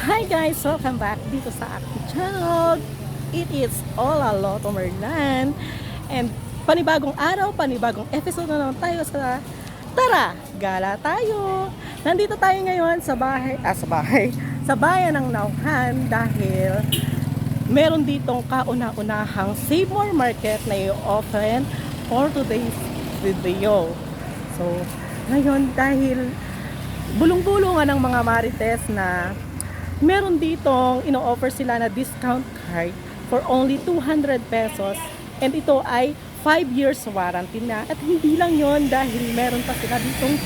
Hi guys! Welcome back dito sa aking channel. It is all a lot of Merlan. And panibagong araw, panibagong episode na naman tayo sa Tara! Gala tayo! Nandito tayo ngayon sa bahay, ah sa bahay, sa bayan ng Nauhan dahil meron ditong kauna-unahang More Market na i-open for today's video. So, ngayon dahil bulong-bulungan ng mga marites na meron ditong ino-offer sila na discount card for only 200 pesos. And ito ay 5 years warranty na. At hindi lang yon dahil meron pa sila ditong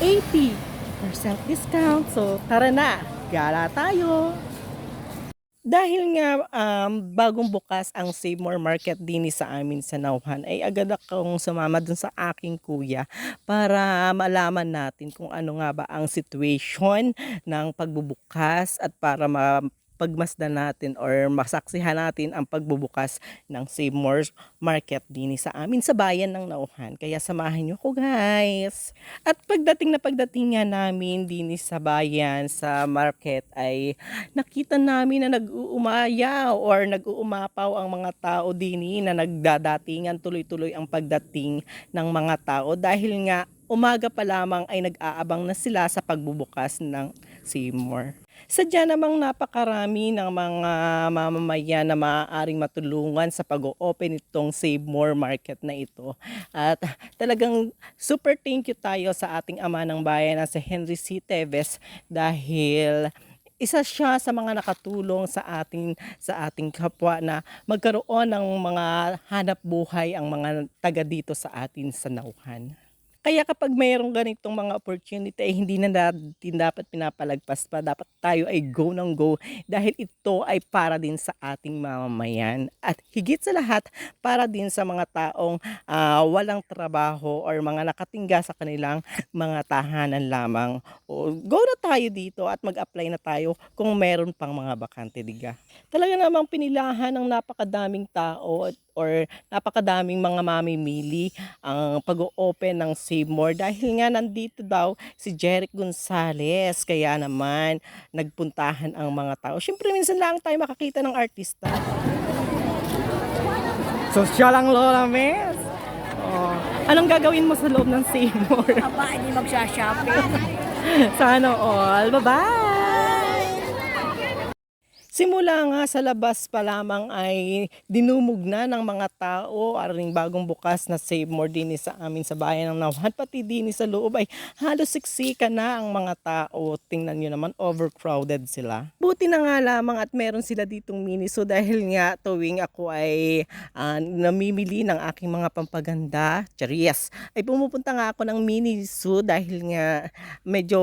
80% discount. So tara na. Gala tayo dahil nga um, bagong bukas ang More Market din sa amin sa Nauhan ay agad akong sumama dun sa aking kuya para malaman natin kung ano nga ba ang situation ng pagbubukas at para mapagmasdan natin or masaksihan natin ang pagbubukas ng More Market din sa amin sa bayan ng Nauhan. Kaya samahan nyo ko guys. At pagdating na pagdating nga namin din sa bayan sa market ay nakita namin na nag-uumayaw or nag-uumapaw ang mga tao din na nagdadatingan tuloy-tuloy ang pagdating ng mga tao dahil nga umaga pa lamang ay nag-aabang na sila sa pagbubukas ng Seymour. Sadya namang napakarami ng mga mamamayan na maaaring matulungan sa pag-open itong Save More Market na ito. At talagang super thank you tayo sa ating ama ng bayan na si Henry C. Teves dahil isa siya sa mga nakatulong sa ating sa ating kapwa na magkaroon ng mga hanap buhay ang mga taga dito sa atin sa Nauhan. Kaya kapag mayroong ganitong mga opportunity ay hindi na natin dapat pinapalagpas pa. Dapat tayo ay go ng go dahil ito ay para din sa ating mamamayan. At higit sa lahat, para din sa mga taong ah, walang trabaho or mga nakatingga sa kanilang mga tahanan lamang. O, go na tayo dito at mag-apply na tayo kung meron pang mga bakante diga. Talaga namang pinilahan ng napakadaming tao at or napakadaming mga mamimili ang pag-open ng Save More dahil nga nandito daw si Jeric Gonzales kaya naman nagpuntahan ang mga tao. Siyempre minsan lang tayo makakita ng artista. Social ang Lola Mes. Oh. Anong gagawin mo sa loob ng Save More? Aba, hindi magsha-shopping. Sana all. Bye-bye! Simula nga sa labas pa lamang ay dinumog na ng mga tao. Aring bagong bukas na Save More din sa amin sa bayan ng Nauhan pati din sa loob ay halos siksika na ang mga tao. Tingnan nyo naman overcrowded sila. Buti na nga lamang at meron sila ditong miniso dahil nga tuwing ako ay ah, namimili ng aking mga pampaganda charis ay pumupunta nga ako ng miniso dahil nga medyo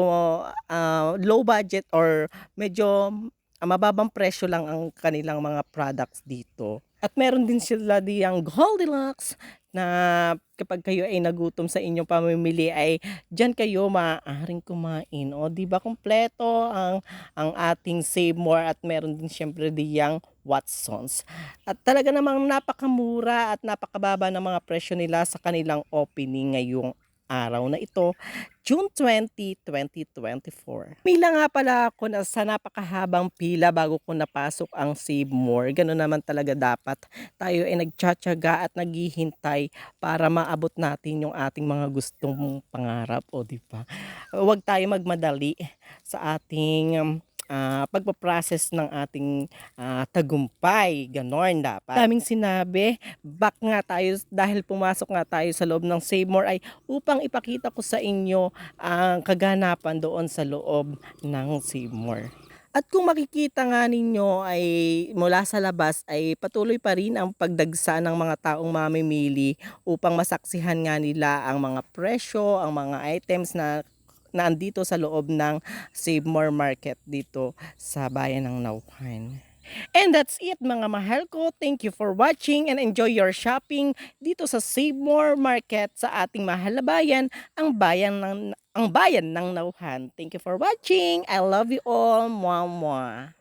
ah, low budget or medyo mababang presyo lang ang kanilang mga products dito. At meron din sila diyang Goldilocks na kapag kayo ay nagutom sa inyong pamimili ay diyan kayo maaaring kumain. O di ba kompleto ang ang ating Save More at meron din syempre diyang Watsons. At talaga namang napakamura at napakababa ng mga presyo nila sa kanilang opening ngayong araw na ito, June 20, 2024. Pila nga pala ako na sa napakahabang pila bago ko napasok ang Save More. Ganun naman talaga dapat. Tayo ay nagtsatsaga at naghihintay para maabot natin yung ating mga gustong pangarap. O di ba? Huwag tayo magmadali sa ating ah, pagpaprocess ng ating ah, tagumpay. Ganon dapat. Daming sinabi, back nga tayo dahil pumasok nga tayo sa loob ng Save More ay upang ipakita ko sa inyo ang kaganapan doon sa loob ng Save More. At kung makikita nga ninyo ay mula sa labas ay patuloy pa rin ang pagdagsa ng mga taong mamimili upang masaksihan nga nila ang mga presyo, ang mga items na na andito sa loob ng Save More Market dito sa bayan ng Nauhan. And that's it mga mahal ko. Thank you for watching and enjoy your shopping dito sa Save More Market sa ating mahal na bayan, ang bayan ng ang bayan ng Nauhan. Thank you for watching. I love you all. Mwah, mwah.